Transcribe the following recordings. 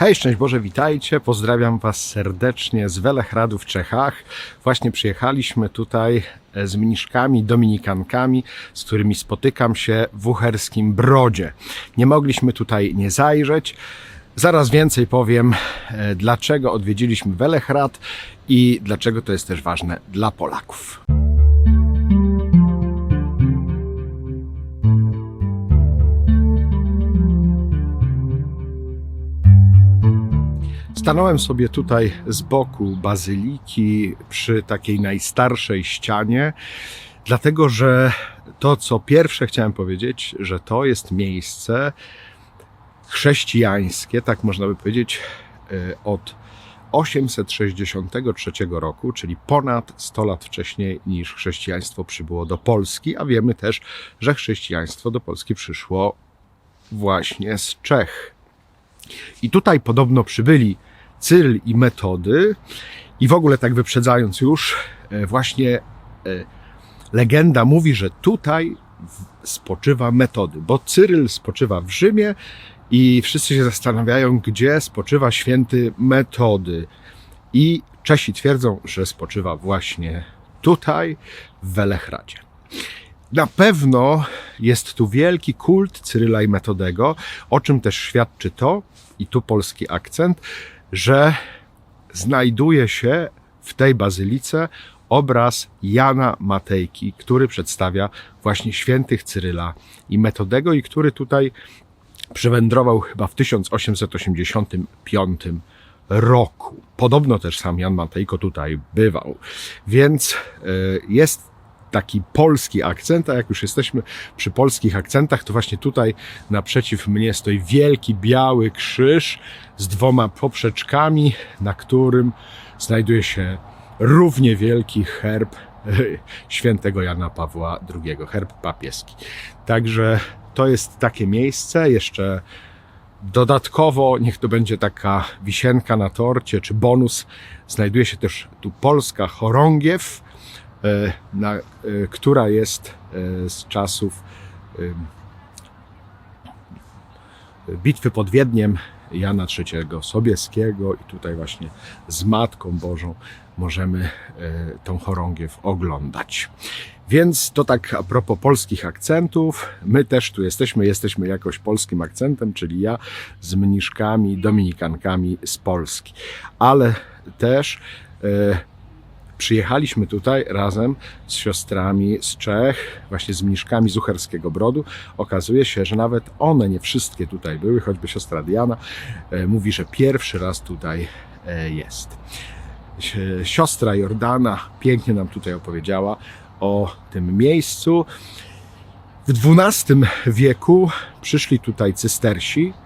Hej, szczęść Boże, witajcie. Pozdrawiam Was serdecznie z Welehradu w Czechach. Właśnie przyjechaliśmy tutaj e, z mniszkami, dominikankami, z którymi spotykam się w Ucherskim Brodzie. Nie mogliśmy tutaj nie zajrzeć. Zaraz więcej powiem, e, dlaczego odwiedziliśmy Welehrad i dlaczego to jest też ważne dla Polaków. Stanąłem sobie tutaj z boku bazyliki przy takiej najstarszej ścianie, dlatego że to, co pierwsze chciałem powiedzieć, że to jest miejsce chrześcijańskie, tak można by powiedzieć, e, od 863 roku, czyli ponad 100 lat wcześniej niż chrześcijaństwo przybyło do Polski, a wiemy też, że chrześcijaństwo do Polski przyszło właśnie z Czech. I tutaj podobno przybyli Cyryl i Metody. I w ogóle tak wyprzedzając już, e, właśnie e, legenda mówi, że tutaj spoczywa Metody, bo Cyryl spoczywa w Rzymie i wszyscy się zastanawiają, gdzie spoczywa święty Metody. I Czesi twierdzą, że spoczywa właśnie tutaj, w Welehradzie. Na pewno jest tu wielki kult Cyryla i Metodego, o czym też świadczy to, i tu polski akcent, że znajduje się w tej bazylice obraz Jana Matejki, który przedstawia właśnie świętych Cyryla i Metodego i który tutaj przywędrował chyba w 1885 roku. Podobno też sam Jan Matejko tutaj bywał. Więc e, jest taki polski akcent, a jak już jesteśmy przy polskich akcentach, to właśnie tutaj naprzeciw mnie stoi wielki biały krzyż z dwoma poprzeczkami, na którym znajduje się równie wielki herb świętego Jana Pawła II, herb papieski. Także to jest takie miejsce, jeszcze Dodatkowo, niech to będzie taka wisienka na torcie, czy bonus, znajduje się też tu polska chorągiew, na, e, która jest e, z czasów e, bitwy pod Wiedniem Jana III Sobieskiego i tutaj właśnie z Matką Bożą możemy e, tą chorągiew oglądać. Więc to tak a propos polskich akcentów. My też tu jesteśmy, jesteśmy jakoś polskim akcentem, czyli ja z mniszkami, dominikankami z Polski. Ale też e, przyjechaliśmy tutaj razem z siostrami z Czech, właśnie z mniszkami z Ucherskiego Brodu. Okazuje się, że nawet one nie wszystkie tutaj były, choćby siostra Diana e, mówi, że pierwszy raz tutaj e, jest. Si- Siostra Jordana pięknie nam tutaj opowiedziała o tym miejscu. W XII wieku przyszli tutaj cystersi, e,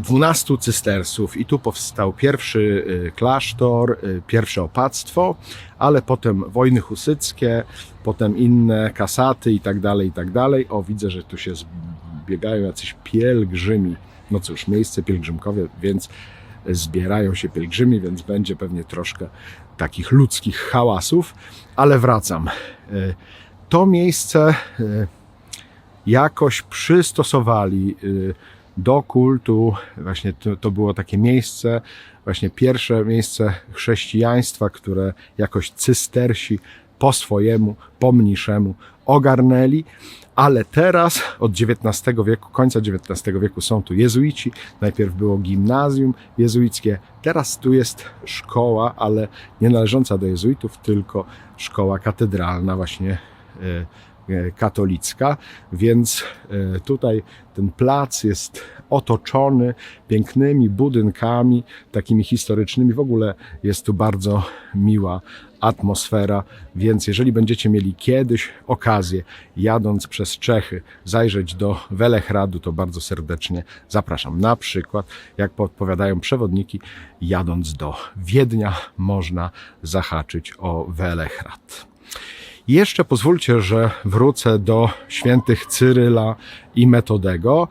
12 cystersów i tu powstał pierwszy e, klasztor, e, pierwsze opactwo, ale potem wojny husyckie, potem inne kasaty i tak dalej, i tak dalej. O, widzę, że tu się zbiegają jacyś pielgrzymi. No cóż, miejsce pielgrzymkowe, więc zbierają się pielgrzymi, więc będzie pewnie troszkę takich ludzkich hałasów, ale wracam. E, To miejsce jakoś przystosowali y, do kultu. Właśnie to, to było takie miejsce, właśnie pierwsze miejsce chrześcijaństwa, które jakoś cystersi po swojemu, po mniszemu ogarnęli. Ale teraz od XIX wieku, końca XIX wieku są tu jezuici. Najpierw było gimnazjum jezuickie, teraz tu jest szkoła, ale nie należąca do jezuitów, tylko szkoła katedralna, właśnie e, katolicka, więc e, tutaj ten plac jest otoczony pięknymi budynkami, takimi historycznymi. W ogóle jest tu bardzo miła atmosfera, więc jeżeli będziecie mieli kiedyś okazję, jadąc przez Czechy, zajrzeć do Welehradu, to bardzo serdecznie zapraszam. Na przykład, jak podpowiadają przewodniki, jadąc do Wiednia, można zahaczyć o Welehrad. Jeszcze pozwólcie, że wrócę do świętych Cyryla i Metodego.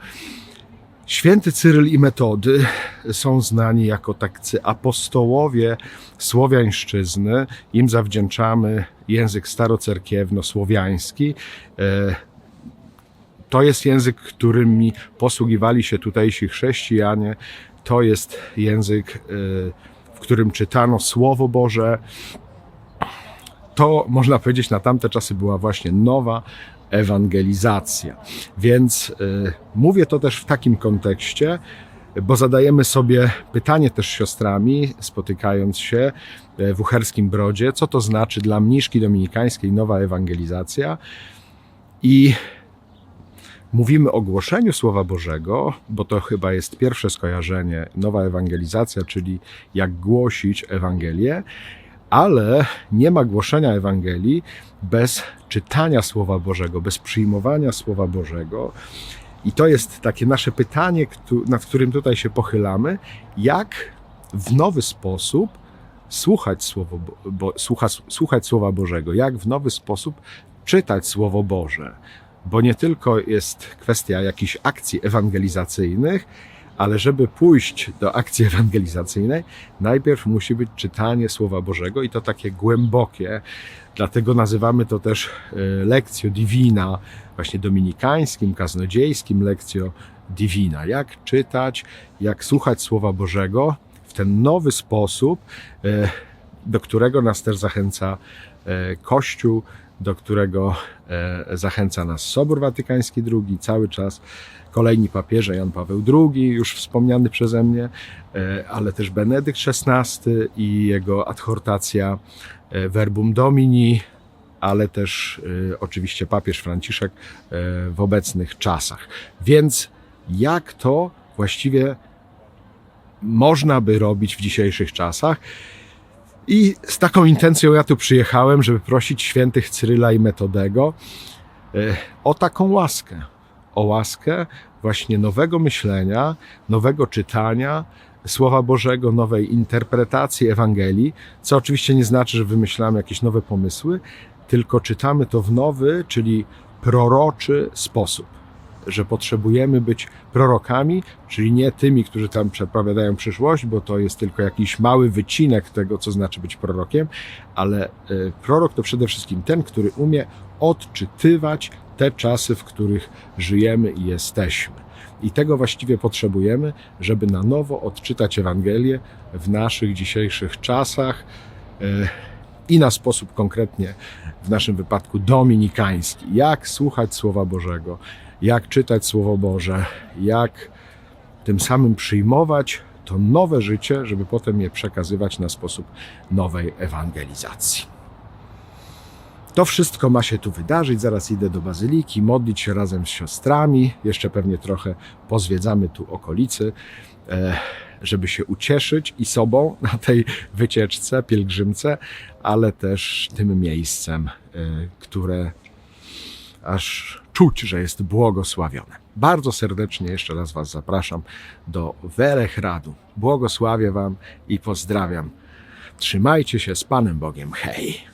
Święty Cyryl i Metody są znani jako tacy apostołowie słowiańszczyzny. Im zawdzięczamy język starocerkiewno-słowiański. E, To jest język, którymi posługiwali się tutejsi chrześcijanie. to jest język, y, w którym czytano Słowo Boże. To można powiedzieć na tamte czasy była właśnie nowa ewangelizacja. Więc y, mówię to też w takim kontekście, bo zadajemy sobie pytanie też siostrami, spotykając się w Ucherskim Brodzie, co to znaczy dla mniszki dominikańskiej nowa ewangelizacja. I mówimy o głoszeniu Słowa Bożego, bo to chyba jest pierwsze skojarzenie, nowa ewangelizacja, czyli jak głosić Ewangelię, ale nie ma głoszenia Ewangelii bez czytania Słowa Bożego, bez przyjmowania Słowa Bożego. I to jest takie nasze pytanie, nad którym tutaj się pochylamy, jak w nowy sposób słuchać, słowo, bo, słucha, słuchać Słowa Bożego, jak w nowy sposób czytać Słowo Boże. Bo nie tylko jest kwestia jakichś akcji ewangelizacyjnych, ale żeby pójść do akcji ewangelizacyjnej, najpierw musi być czytanie Słowa Bożego i to takie głębokie. Dlatego nazywamy to też e, lekcjo divina, właśnie dominikańskim, kaznodziejskim lekcjo divina. Jak czytać, jak słuchać Słowa Bożego w ten nowy sposób, e, do którego nas też zachęca e, Kościół, do którego e, zachęca nas Sobór Watykański II, cały czas kolejni papieże, Jan Paweł II, już wspomniany przeze mnie, e, ale też Benedykt XVI i jego adhortacja e, Verbum Domini, ale też oczywiście papież Franciszek w obecnych czasach. Więc jak to właściwie można by robić w dzisiejszych czasach? I z taką intencją ja tu przyjechałem, żeby prosić świętych Cyryla i Metodego e, o taką łaskę. O łaskę właśnie nowego myślenia, nowego czytania Słowa Bożego, nowej interpretacji Ewangelii, co oczywiście nie znaczy, że wymyślamy jakieś nowe pomysły, tylko czytamy to w nowy, czyli proroczy sposób. Że potrzebujemy być prorokami, czyli nie tymi, którzy tam przepowiadają przyszłość, bo to jest tylko jakiś mały wycinek tego, co znaczy być prorokiem, ale e, prorok to przede wszystkim ten, który umie odczytywać te czasy, w których żyjemy i jesteśmy. I tego właściwie potrzebujemy, żeby na nowo odczytać Ewangelię w naszych dzisiejszych czasach e, i na sposób konkretnie, w naszym wypadku dominikański. Jak słuchać Słowa Bożego, jak czytać Słowo Boże, jak tym samym przyjmować to nowe życie, żeby potem je przekazywać na sposób nowej ewangelizacji. To wszystko ma się tu wydarzyć. Zaraz idę do bazyliki, modlić się razem z siostrami. Jeszcze pewnie trochę pozwiedzamy tu okolicy, e, żeby się ucieszyć i sobą na tej wycieczce, pielgrzymce, ale też tym miejscem, e, które aż czuć, że jest błogosławione. Bardzo serdecznie jeszcze raz Was zapraszam do Werechradu. Błogosławię Wam i pozdrawiam. Trzymajcie się z Panem Bogiem. Hej!